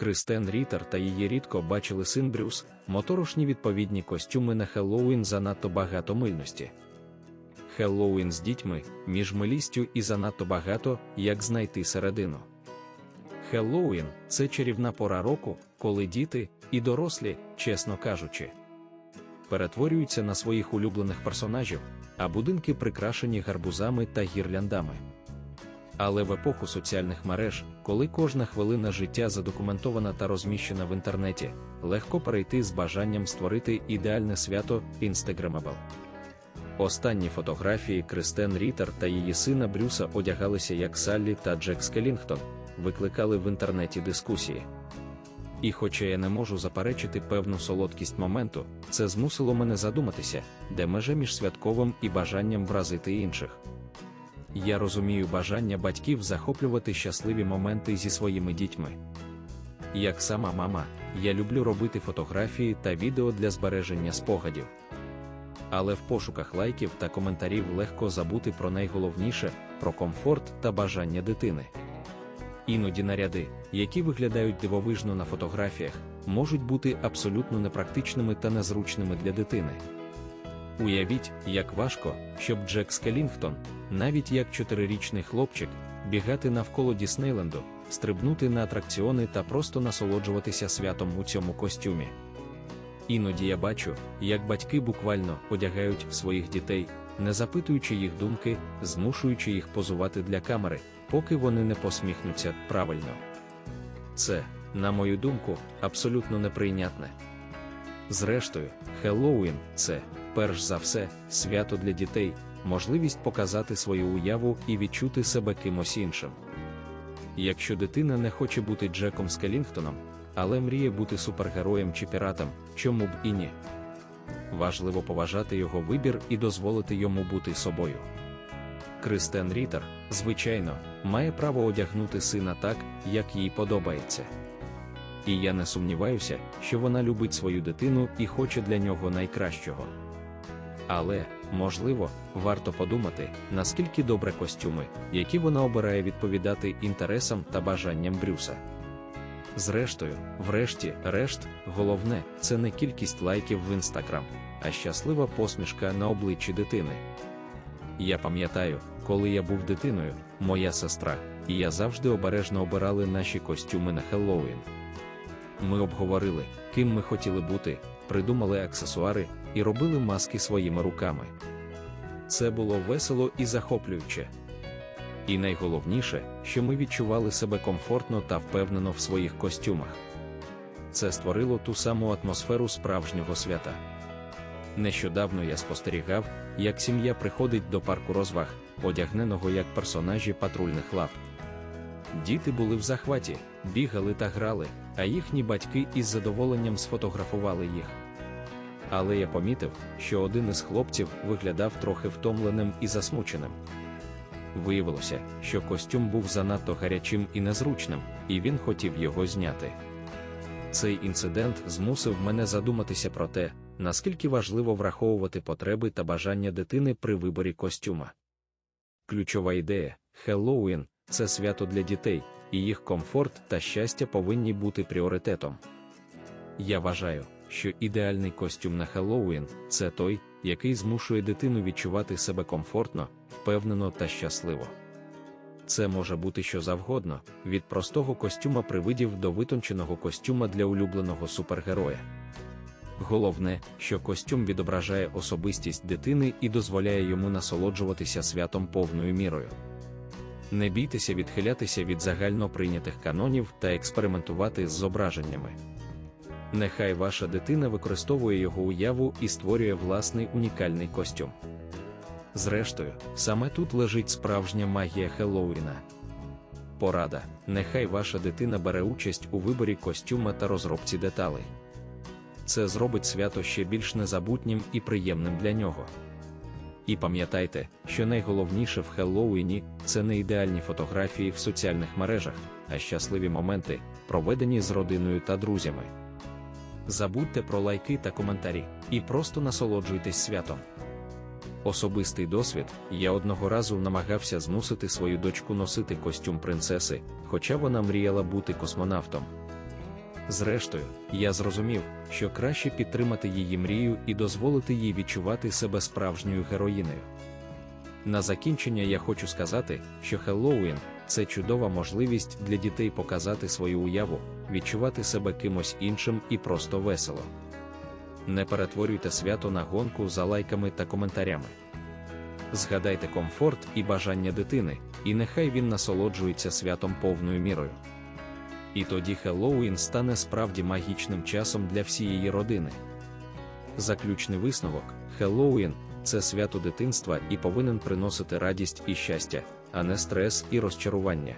Кристен Рітер та її рідко бачили син Брюс, моторошні відповідні костюми на Хеллоуін занадто багато мильності. Хеллоуін з дітьми, між милістю і занадто багато, як знайти середину. Хеллоуін це чарівна пора року, коли діти і дорослі, чесно кажучи, перетворюються на своїх улюблених персонажів, а будинки прикрашені гарбузами та гірляндами. Але в епоху соціальних мереж, коли кожна хвилина життя задокументована та розміщена в інтернеті, легко перейти з бажанням створити ідеальне свято Instagrammable. Останні фотографії Кристен Рітер та її сина Брюса одягалися як Саллі та Джек Скелінгтон, викликали в інтернеті дискусії. І хоча я не можу заперечити певну солодкість моменту, це змусило мене задуматися, де межа між святковим і бажанням вразити інших. Я розумію бажання батьків захоплювати щасливі моменти зі своїми дітьми. Як сама мама, я люблю робити фотографії та відео для збереження спогадів. Але в пошуках лайків та коментарів легко забути про найголовніше про комфорт та бажання дитини. Іноді наряди, які виглядають дивовижно на фотографіях, можуть бути абсолютно непрактичними та незручними для дитини. Уявіть, як важко, щоб Джек Скелінгтон, навіть як чотирирічний хлопчик, бігати навколо Діснейленду, стрибнути на атракціони та просто насолоджуватися святом у цьому костюмі. Іноді я бачу, як батьки буквально одягають своїх дітей, не запитуючи їх думки, змушуючи їх позувати для камери, поки вони не посміхнуться правильно. Це, на мою думку, абсолютно неприйнятне. Зрештою, Хеллоуін це, перш за все, свято для дітей, можливість показати свою уяву і відчути себе кимось іншим. Якщо дитина не хоче бути Джеком Скелінгтоном, але мріє бути супергероєм чи піратом, чому б і ні. Важливо поважати його вибір і дозволити йому бути собою. Кристен Рітер, звичайно, має право одягнути сина так, як їй подобається. І я не сумніваюся, що вона любить свою дитину і хоче для нього найкращого. Але, можливо, варто подумати, наскільки добре костюми, які вона обирає відповідати інтересам та бажанням Брюса. Зрештою, врешті, решт, головне, це не кількість лайків в інстаграм, а щаслива посмішка на обличчі дитини. Я пам'ятаю, коли я був дитиною, моя сестра, і я завжди обережно обирали наші костюми на Хеллоуін. Ми обговорили, ким ми хотіли бути, придумали аксесуари і робили маски своїми руками. Це було весело і захоплююче. І найголовніше, що ми відчували себе комфортно та впевнено в своїх костюмах. Це створило ту саму атмосферу справжнього свята. Нещодавно я спостерігав, як сім'я приходить до парку розваг, одягненого як персонажі патрульних лап. Діти були в захваті, бігали та грали, а їхні батьки із задоволенням сфотографували їх. Але я помітив, що один із хлопців виглядав трохи втомленим і засмученим. Виявилося, що костюм був занадто гарячим і незручним, і він хотів його зняти. Цей інцидент змусив мене задуматися про те, наскільки важливо враховувати потреби та бажання дитини при виборі костюма. Ключова ідея Хеллоуін це свято для дітей, і їх комфорт та щастя повинні бути пріоритетом. Я вважаю, що ідеальний костюм на Хеллоуін це той, який змушує дитину відчувати себе комфортно, впевнено та щасливо. Це може бути що завгодно, від простого костюма привидів до витонченого костюма для улюбленого супергероя. Головне, що костюм відображає особистість дитини і дозволяє йому насолоджуватися святом повною мірою. Не бійтеся відхилятися від загально прийнятих канонів та експериментувати з зображеннями. Нехай ваша дитина використовує його уяву і створює власний унікальний костюм. Зрештою, саме тут лежить справжня магія Хеллоуіна. Порада: нехай ваша дитина бере участь у виборі костюма та розробці деталей. Це зробить свято ще більш незабутнім і приємним для нього. І пам'ятайте, що найголовніше в Хеллоуіні це не ідеальні фотографії в соціальних мережах, а щасливі моменти, проведені з родиною та друзями. Забудьте про лайки та коментарі, і просто насолоджуйтесь святом. Особистий досвід, я одного разу намагався змусити свою дочку носити костюм принцеси, хоча вона мріяла бути космонавтом. Зрештою, я зрозумів, що краще підтримати її мрію і дозволити їй відчувати себе справжньою героїнею. На закінчення я хочу сказати, що Хеллоуін це чудова можливість для дітей показати свою уяву, відчувати себе кимось іншим і просто весело. Не перетворюйте свято на гонку за лайками та коментарями. Згадайте комфорт і бажання дитини, і нехай він насолоджується святом повною мірою. І тоді Хеллоуін стане справді магічним часом для всієї родини. Заключний висновок: Хеллоуін це свято дитинства і повинен приносити радість і щастя, а не стрес і розчарування.